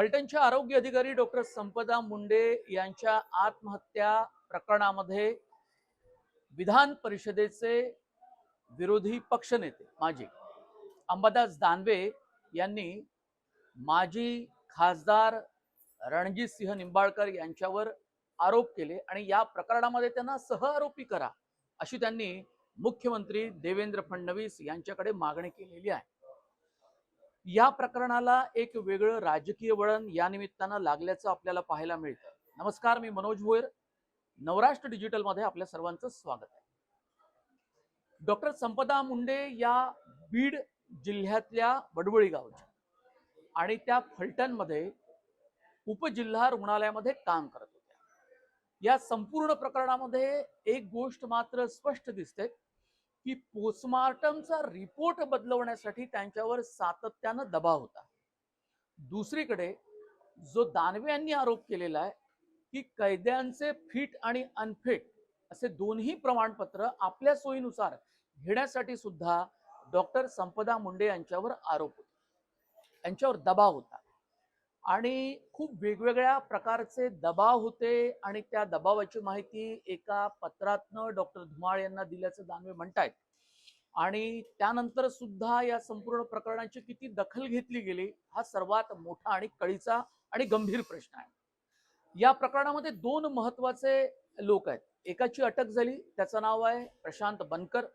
फलटणचे आरोग्य अधिकारी डॉक्टर संपदा मुंडे यांच्या आत्महत्या प्रकरणामध्ये विधान परिषदेचे विरोधी पक्षनेते माजी अंबादास दानवे यांनी माजी खासदार रणजित सिंह निंबाळकर यांच्यावर आरोप केले आणि या प्रकरणामध्ये त्यांना सहआरोपी करा अशी त्यांनी मुख्यमंत्री देवेंद्र फडणवीस यांच्याकडे मागणी केलेली आहे. या प्रकरणाला एक वेगळं राजकीय वळण या निमित्तानं लागल्याचं आपल्याला पाहायला मिळतं. नमस्कार मी मनोज भोयर नवराष्ट्र डिजिटलमध्ये आपल्या सर्वांचं स्वागत आहे. डॉक्टर संपदा मुंडे या बीड जिल्ह्यातल्या बडवळी गावच्या आणि त्या फलटणमध्ये उपजिल्हा रुग्णालयामध्ये काम करत होत्या. या संपूर्ण प्रकरणामध्ये एक गोष्ट मात्र स्पष्ट दिसते. की पोस्टमार्टमचा रिपोर्ट बदलवण्यासाठी त्यांच्यावर सातत्यानं दबाव होता. दुसरीकडे जो दानवे यांनी आरोप केलेला आहे की कैद्यांचे फिट आणि अनफिट असे दोन्ही प्रमाणपत्र आपल्या सोयीनुसार घेण्यासाठी सुद्धा डॉक्टर संपदा मुंडे यांच्यावर आरोप होता. यांच्यावर दबाव होता. आणि खूप वेगवेगळ्या प्रकारचे दबाव होते आणि त्या दबावाची माहिती एका पत्रातनं डॉक्टर धुमाळ यांना दिल्याचं दानवे म्हणतायत. आणि त्यानंतर सुद्धा या संपूर्ण प्रकरणाची किती दखल घेतली गेली हा सर्वात मोठा आणि कळीचा आणि गंभीर प्रश्न आहे. या प्रकरणामध्ये दोन महत्त्वाचे लोक आहेत. एकाची अटक झाली त्याचं नाव आहे प्रशांत बनकर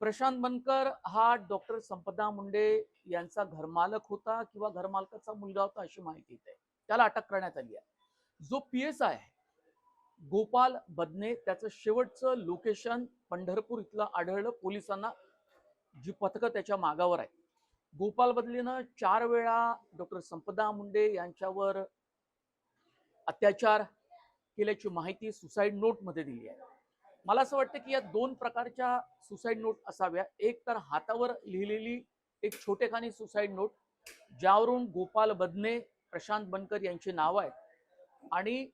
प्रशांत बनकर हा डॉक्टर संपदा मुंडे यांचा घरमालक होता किंवा घरमालकाचा मुलगा होता अशी माहिती येते त्याला अटक करण्यात आली आहे. जो P S I Gopal Badane त्याचं शेवटचं लोकेशन पंढरपूर इथलं आढळलं पोलिसांना जी पथकं त्याच्या मागावर आहे गोपाल बदलेनं चार वेळा डॉक्टर संपदा मुंडे यांच्यावर अत्याचार केल्याची माहिती सुसाईड नोटमध्ये दिली आहे. मला असं वाटतं की या दोन प्रकारच्या सुसाईड नोट असाव्या. एक तर हातावर लिहिलेली एक छोटेखानी सुसाईड नोट ज्यावरून गोपाल बदने प्रशांत बनकर यांची नावं आहेत. आणि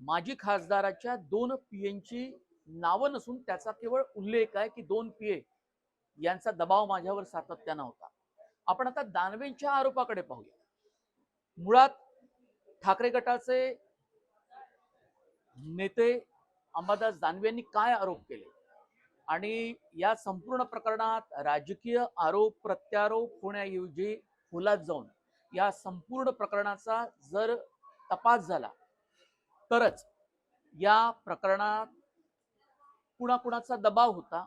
माजी खासदाराच्या दोन पीएंची नावं नसून त्याचा केवळ उल्लेख आहे की दोन पीए यांचा दबाव माझ्यावर सातत्यानं होता. आपण आता दानवेंच्या आरोपाकडे पाहूया. मुळात ठाकरे गटाचे नेते अंबादास दानवे यांनी काय आरोप केले? आणि या संपूर्ण प्रकरणात राजकीय आरोप प्रत्यारोप होण्याऐवजी खोलात जाऊन या संपूर्ण प्रकरणाचा जर तपास झाला तरच या प्रकरणात कुणाकुणाचा दबाव होता?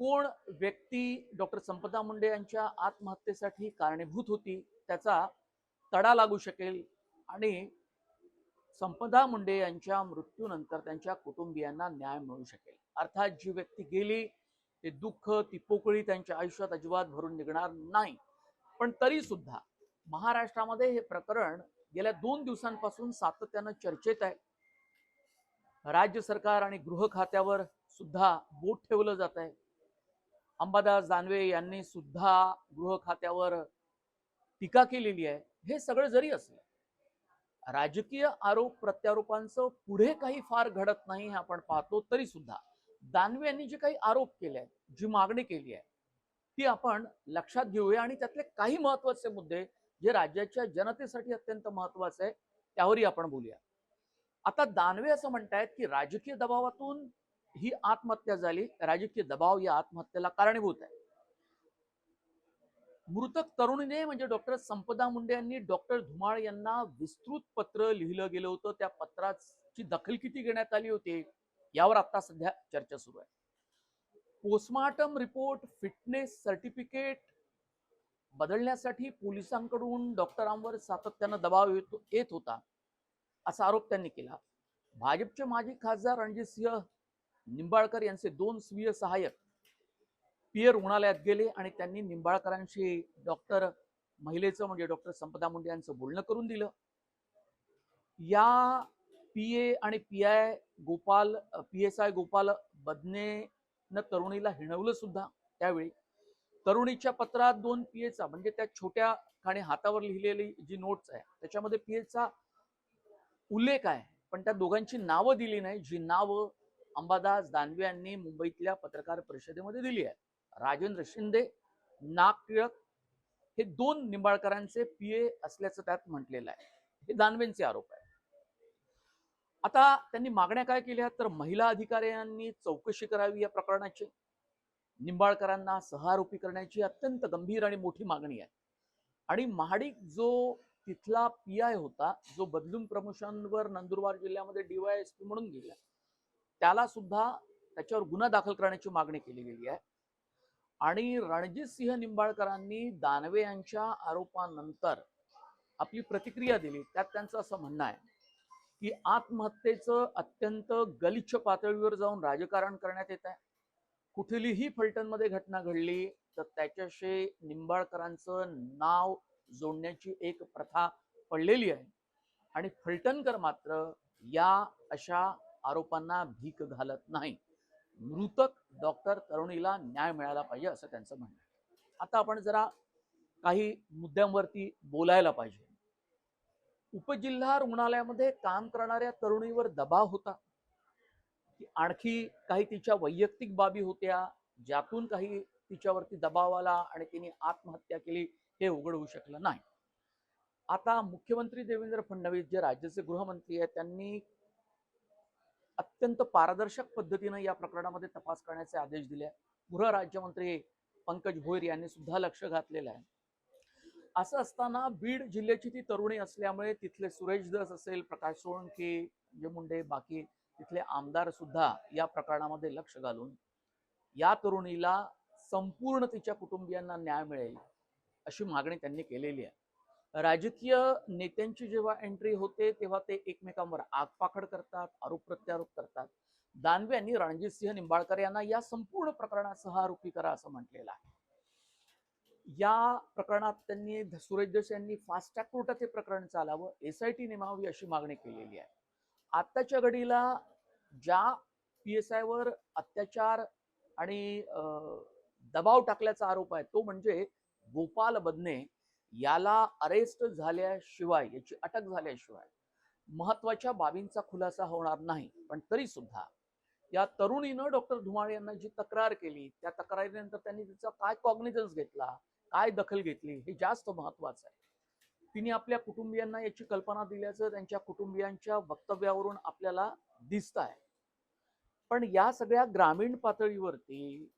कोण व्यक्ती डॉक्टर संपदा मुंडे यांच्या आत्महत्येसाठी कारणीभूत होती? त्याचा तडा लागू शकेल आणि संपदा मुंडे यांच्या मृत्यूनंतर त्यांच्या कुटुंबियांना न्याय मिळू शकेल. अर्थात जी व्यक्ती गेली ते दुःख ती पोकळी त्यांच्या आयुष्यात अजिबात भरून निघणार नाही. पण तरी सुद्धा महाराष्ट्रामध्ये हे प्रकरण गेल्या दोन दिवसांपासून सातत्यानं चर्चेत आहे. राज्य सरकार आणि गृह खात्यावर सुद्धा बोट ठेवलं जात आहे. अंबादास दानवे यांनी सुद्धा गृह खात्यावर टीका केलेली आहे. हे सगळं जरी असलं राजकीय आरोप प्रत्यारोपांचं पुढे काही फार घडत नाही हे आपण पाहतो तरी सुद्धा. दानवे यांनी जे काही आरोप केले आहेत जी मागणी केली आहे ती आपण लक्षात घेऊया आणि त्यातले काही महत्त्वाचे मुद्दे जे राज्याच्या जनतेसाठी अत्यंत महत्त्वाचे आहे त्यावरही आपण बोलूया. आता दानवे असं म्हणतायत की राजकीय दबावातून ही आत्महत्या झाली. राजकीय दबाव या आत्महत्येला कारणीभूत आहे. मृतक तरुणीने म्हणजे डॉक्टर संपदा मुंडे यांनी डॉक्टर धुमाळ यांना विस्तृत पत्र लिहिलं गेलं होतं. त्या पत्राची दखल किती घेण्यात आली होती यावर आता सध्या चर्चा सुरू आहे. पोस्टमार्टम रिपोर्ट फिटनेस सर्टिफिकेट बदलण्यासाठी पोलिसांकडून डॉक्टरांवर सातत्यानं दबाव येत येत होता असा आरोप त्यांनी केला. भाजपचे माजी खासदार रणजित सिंह निंबाळकर यांचे दोन स्वीय सहाय्यक पीए रुग्णालयात गेले आणि त्यांनी निंबाळकरांशी डॉक्टर महिलेचं म्हणजे डॉक्टर संपदा मुंडे यांचं बोलणं करून दिलं. या पी ए आणि P I Gopal P S I Gopal बदनेनं तरुणीला हिणवलं सुद्धा त्यावेळी. तरुणीच्या पत्रात दोन पी एचा म्हणजे त्या छोट्या खाणे हातावर लिहिलेली जी नोट्स आहे त्याच्यामध्ये पी एचा उल्लेख आहे पण त्या दोघांची नावं दिली नाही जी नावं अंबादास दानवे यांनी मुंबईतल्या पत्रकार परिषदेमध्ये दिली आहे राजेंद्र शिंदे नाग टिळक हे दोन निंबाळकरांचे पीए असल्याचं त्यात म्हटलेलं आहे. हे दानवेंचे आरोप आहे आता त्यांनी मागण्या काय केल्या? तर महिला अधिकाऱ्यांनी चौकशी करावी या प्रकरणाची. निंबाळकरांना सहारोपी करण्याची अत्यंत गंभीर आणि मोठी मागणी आहे. आणि महाडिक जो तिथला पी आय होता जो बदलून प्रमोशनवर नंदुरबार जिल्ह्यामध्ये डीवायएसपी म्हणून गेला त्याला सुद्धा त्याच्यावर गुन्हा दाखल करण्याची मागणी केली गेली आहे. आणि रणजित सिंह निंबाळकरांनी दानवे यांच्या आरोपानंतर आपली प्रतिक्रिया दिली. त्यात त्यांचं असं म्हणणं आहे की आत्महत्येचं अत्यंत गलिच्छ पातळीवर जाऊन राजकारण करण्यात येत आहे. कुठलीही फलटणमध्ये घटना घडली तर त्याच्याशी निंबाळकरांचं नाव जोडण्याची एक प्रथा पडलेली आहे. आणि फलटणकर मात्र या अशा आरोपांना भीक घालत नाही. मृतक डॉक्टर तरुणीला न्याय मिळाला पाहिजे असं त्यांचं म्हणणं आहे. आता आपण जरा काही मुद्द्यांवरती बोलायला पाहिजे. उपजिल्हा रुग्णालयामध्ये काम करणाऱ्या तरुणीवर दबाव होता. की आणखी काही तिच्या वैयक्तिक बाबी होत्या ज्यातून काही तिच्यावरती दबाव आला आणि तिने आत्महत्या केली हे उघड होऊ शकलं नाही. आता मुख्यमंत्री देवेंद्र फडणवीस जे राज्याचे गृहमंत्री आहेत त्यांनी अत्यंत पारदर्शक पद्धतीनं या प्रकरणामध्ये तपास करण्याचे आदेश दिले गृह राज्यमंत्री पंकज भोईर यांनी सुद्धा लक्ष घातलेलं आहे. असं असताना बीड जिल्ह्याची ती तरुणी असल्यामुळे तिथले सुरेश दस असेल प्रकाश सोळंके जे मुंडे बाकी तिथले आमदार सुद्धा या प्रकरणामध्ये लक्ष घालून या तरुणीला संपूर्ण तिच्या कुटुंबियांना न्याय मिळेल अशी मागणी त्यांनी केलेली आहे. राजकीय नेत्यांची जेव्हा एंट्री होते तेव्हा ते एकमेकांवर आगपाखड करतात आरोप प्रत्यारोप करतात. दानवे यांनी रणजित सिंह निंबाळकर यांना या संपूर्ण प्रकरणात सहारोपी करा असं म्हटलेलं आहे. या प्रकरणात त्यांनी सुरेश देश यांनी फास्ट ट्रॅक कोर्टात हे प्रकरण चालावं एस आय टी नेमावी अशी मागणी केलेली आहे. आत्ताच्या घडीला ज्या पी एस आयवर अत्याचार आणि दबाव टाकल्याचा आरोप आहे तो म्हणजे गोपाल बदने याला अरेस्ट झाल्याशिवाय याची अटक झाल्याशिवाय महत्त्वाच्या बाबींचा खुलासा होणार नाही. पण तरी सुद्धा या तरुणीनं डॉक्टर धुमाळ यांना जी तक्रार केली त्या तक्रारीनंतर त्यांनी तिचा काय कॉग्निझन्स घेतला काय दखल घेतली हे जास्त महत्वाचं आहे. तिने आपल्या कुटुंबियांना याची कल्पना दिल्याचं त्यांच्या कुटुंबियांच्या वक्तव्यावरून आपल्याला दिसत आहे पण या सगळ्या ग्रामीण पातळीवरती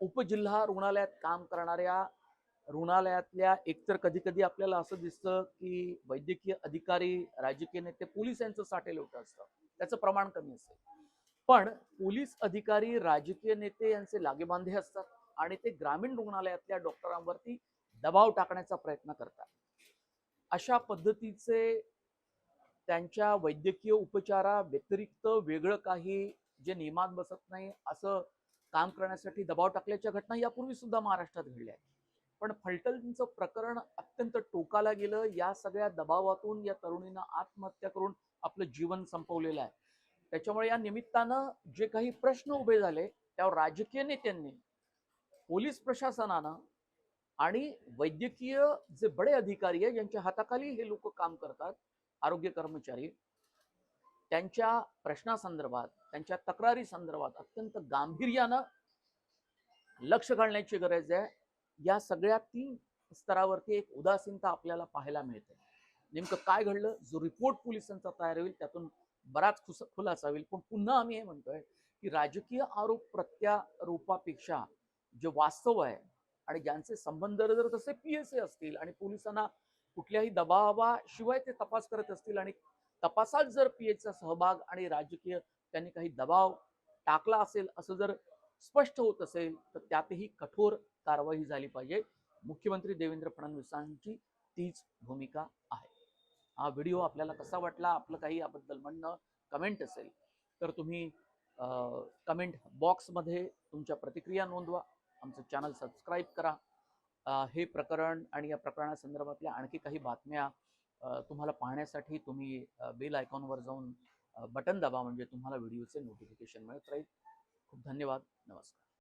उपजिल्हा रुग्णालयात काम करणाऱ्या रुग्णालयातल्या एकतर कधी कधी आपल्याला असं दिसतं की वैद्यकीय अधिकारी राजकीय नेते पोलीस यांचं साठेलोट असतं. त्याचं प्रमाण कमी असेल. पण पोलीस अधिकारी राजकीय नेते यांचे लागेबांधे असतात आणि ते ग्रामीण रुग्णालयातल्या डॉक्टरांवरती दबाव टाकण्याचा प्रयत्न करतात. अशा पद्धतीचे त्यांच्या वैद्यकीय उपचारा व्यतिरिक्त वेगळं काही जे नियमात बसत नाही असं काम करण्यासाठी दबाव टाकल्याच्या घटना यापूर्वी सुद्धा महाराष्ट्रात घडल्या आहेत. पण फलटणचं प्रकरण अत्यंत टोकाला गेलं. या सगळ्या दबावातून या तरुणीनं आत्महत्या करून आपलं जीवन संपवलेलं आहे. त्याच्यामुळे या निमित्तानं जे काही प्रश्न उभे झाले त्यावर राजकीय नेत्यांनी पोलीस प्रशासनानं आणि वैद्यकीय जे बडे अधिकारी आहे ज्यांच्या हाताखाली हे लोक काम करतात आरोग्य कर्मचारी त्यांच्या प्रश्नासंदर्भात त्यांच्या तक्रारी संदर्भात अत्यंत गांभीर्यानं लक्ष घालण्याची गरज आहे. या सगळ्या तीन स्तरावरती एक उदासीनता आपल्याला पाहायला मिळते. नेमकं काय घडलं? जो रिपोर्ट पोलिसांचा तयार होईल त्यातून बराच खुस खुलासा होईल. पण पुन्हा आम्ही हे म्हणतोय की राजकीय आरोप प्रत्यारोपापेक्षा जे वास्तव आहे आणि ज्यांचे संबंध जर तसे पी एस ए असतील आणि पोलिसांना कुठल्याही दबावाशिवाय ते तपास करत असतील आणि तपासात जर पी चा सहभाग आणि राजकीय त्यांनी काही दबाव टाकला असेल असं जर स्पष्ट होत असेल तर त्यातही कठोर कारवाई झाली पाहिजे. मुख्यमंत्री देवेंद्र फडणवीसांची तीच भूमिका आहे. हा व्हिडिओ आपल्याला कसा वाटला आपलं काही याबद्दल म्हणणं कमेंट असेल तर तुम्ही कमेंट बॉक्समध्ये तुमच्या प्रतिक्रिया नोंदवा. आमचं चॅनल सबस्क्राईब करा. हे प्रकरण आणि या प्रकरणासंदर्भातल्या आणखी काही बातम्या तुम्हाला पाहण्यासाठी तुम्ही बेल आयकॉनवर जाऊन बटन दाबा म्हणजे तुम्हाला व्हिडिओचे नोटिफिकेशन मिळत राहील. खूप धन्यवाद. नमस्कार.